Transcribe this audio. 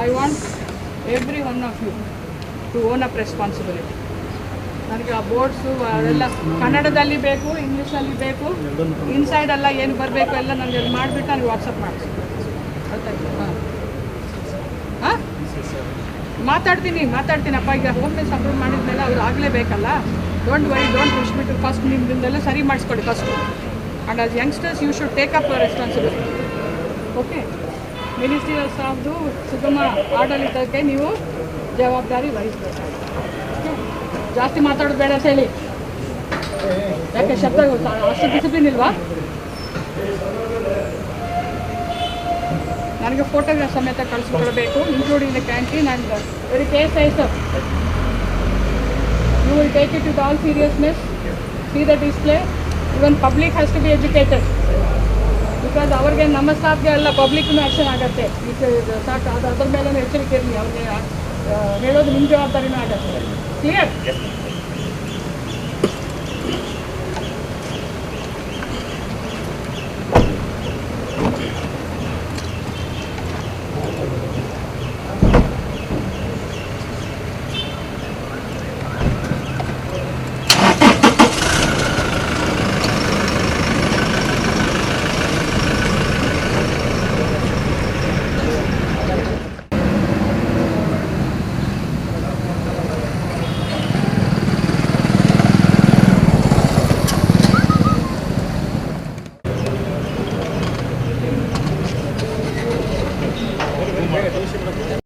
I want every one of you to own up responsibility ನನಗೆ ಆ boards ಅದೆಲ್ಲ ಕನ್ನಡದಲ್ಲಿ ಬೇಕು, ಇಂಗ್ಲೀಷಲ್ಲಿ ಬೇಕು ಇನ್ಸೈಡ್ ಎಲ್ಲ ಏನು ಬರಬೇಕು ಎಲ್ಲ ನನಗೆ ಅಲ್ಲಿ ಮಾಡಿಬಿಟ್ಟು ನನಗೆ ವಾಟ್ಸಪ್ ಮಾಡಿಸಿ ಹಾಂ? ಮಾತಾಡ್ತೀನಿ ಮಾತಾಡ್ತೀನಪ್ಪ ಈಗ ಹೋಮ್ ಬೇಸ್ ಅಪ್ರೂವ್ ಮಾಡಿದ್ಮೇಲೆ ಅವ್ರು ಆಗಲೇಬೇಕಲ್ಲ ಡೋಂಟ್ ವರಿ ಡೋಂಟ್ ಬಿಟ್ಟು ಫಸ್ಟ್ ನಿಮ್ಮಿಂದೆಲ್ಲ ಸರಿ ಮಾಡಿಸ್ಕೊಡಿ first and as youngsters you should take up responsibility okay ministry ಸ್ಟಾಫ್ದು ಸುಗಮ ಆಡಳಿತಕ್ಕೆ ನೀವು ಜವಾಬ್ದಾರಿ ವಹಿಸ್ಬೇಕು? ಜಾಸ್ತಿ ಮಾತಾಡೋದು ಬೇಡ ಅಂತ ಹೇಳಿ. ಯಾಕೆ ಶಬ್ದ? ಅಷ್ಟು ಡಿಸಿಪ್ಲಿನ್ ಇಲ್ವಾ? ನನಗೆ ಫೋಟೋಗ್ರಾಫ್ ಸಮೇತ ಕಳಿಸ್ಕೊಡ್ಬೇಕು including the canteen and very case sir you will take it with all seriousness see the display even public has to be educated because ಅವ್ರಿಗೆ ನಮ್ಮ ಸ್ಟಾಫ್ಗೆ ಎಲ್ಲ ಪಬ್ಲಿಕ್ನೂ ಆ್ಯಕ್ಷನ್ ಆಗುತ್ತೆ. ಇದು ಸಾಕು, ಅದು ಅದ್ರ ಮೇಲೆ ಎಚ್ಚರಿಕೆ ಇರಲಿ, ಅವ್ರಿಗೆ ಹೇಳೋದು ನಿಮ್ಮ ಜವಾಬ್ದಾರಿನೂ ಆಗುತ್ತೆ. Clear Station